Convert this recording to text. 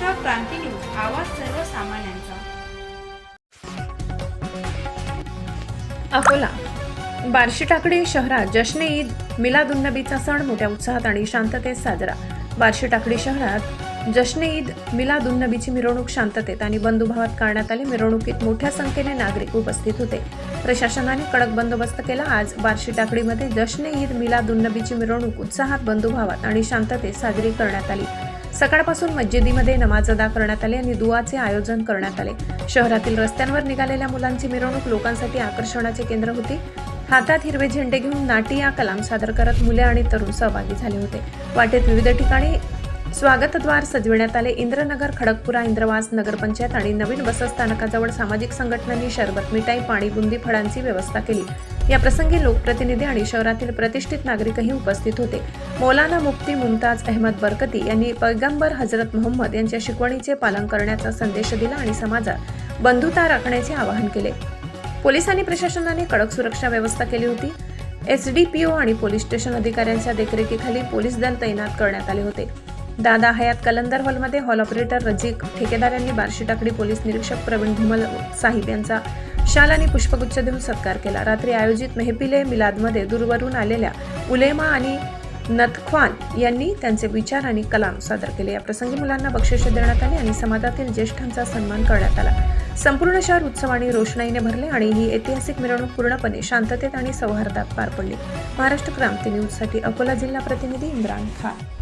क्रांती news आवाज सर्वसामान्यांचा. अकोला. बार्शी टाकडी शहरात जश्न ईद मिलादुन्नबीचा सण मोठ्या उत्साहात आणि शांततेत साजरा. बार्शी टाकडी शहरात जश्न ईद मिलादुन्नबीची मिरवणूक शांततेत आणि बंधुभावात काढण्यात आली. मिरवणुकीत मोठ्या संख्येने नागरिक उपस्थित होते. प्रशासनाने कडक बंदोबस्त केला. आज बार्शी टाकडीमध्ये जश्न ईद मिलादुन्नबीची मिरवणूक उत्साहात बंधुभावात आणि शांततेत साजरी करण्यात आली. सकाळपासून मस्जिदीमध्ये नमाज अदा करण्यात आली आणि दुआचे आयोजन करण्यात आले. शहरातील रस्त्यांवर निघालेल्या मुलांची मिरवणूक लोकांसाठी आकर्षणाचे केंद्र होती. हातात हिरवे झेंडे घेऊन नाटी या कलाम सादर करत मुले आणि तरुण सहभागी झाले होते. वाटेत विविध ठिकाणी स्वागतद्वार सजविण्यात आले. इंद्रनगर खडकपुरा इंद्रवास नगरपंचायत आणि नवीन बसस्थानकाजवळ सामाजिक संघटनांनी शरबत मिठाई पाणी बुंदी फळांची व्यवस्था केली. या प्रसंगी लोकप्रतिनिधी आणि शहरातील प्रतिष्ठित नागरिकही उपस्थित होते. मौलाना मुफ्ती मुमताज अहमद बरकती यांनी पैगंबर हजरत मोहम्मद यांच्या शिकवणीचे पालन करण्याचा संदेश दिला आणि समाजात बंधुता राखण्याचे आवाहन केले. पोलिसांनी प्रशासनाने कडक सुरक्षा व्यवस्था केली होती. एसडीपीओ आणि पोलीस स्टेशन अधिकाऱ्यांच्या देखरेखीखाली पोलीस दल तैनात करण्यात आले होते. दादा हयात कलंदर हॉलमध्ये हॉल ऑपरेटर रजिक ठेकेदार यांनी बार्शी टाकडी पोलीस निरीक्षक प्रवीण धुमल साहिब यांचा शाल आणि पुष्पगुच्छ देऊन सत्कार केला. रात्री आयोजित मेहपिले मिलादमध्ये दूरवरून आलेल्या उलेमा आणि नथख्वान यांनी त्यांचे विचार आणि कलाम सादर केले. या प्रसंगी मुलांना बक्षिसे देण्यात आले आणि समाजातील ज्येष्ठांचा सन्मान करण्यात आला. संपूर्ण शहर उत्सव आणि रोषणाईने भरले आणि ही ऐतिहासिक मिरवणूक पूर्णपणे शांततेत आणि सौहार्दात पार पडली. महाराष्ट्र क्रांती न्यूजसाठी अकोला जिल्हा प्रतिनिधी इम्रान खान.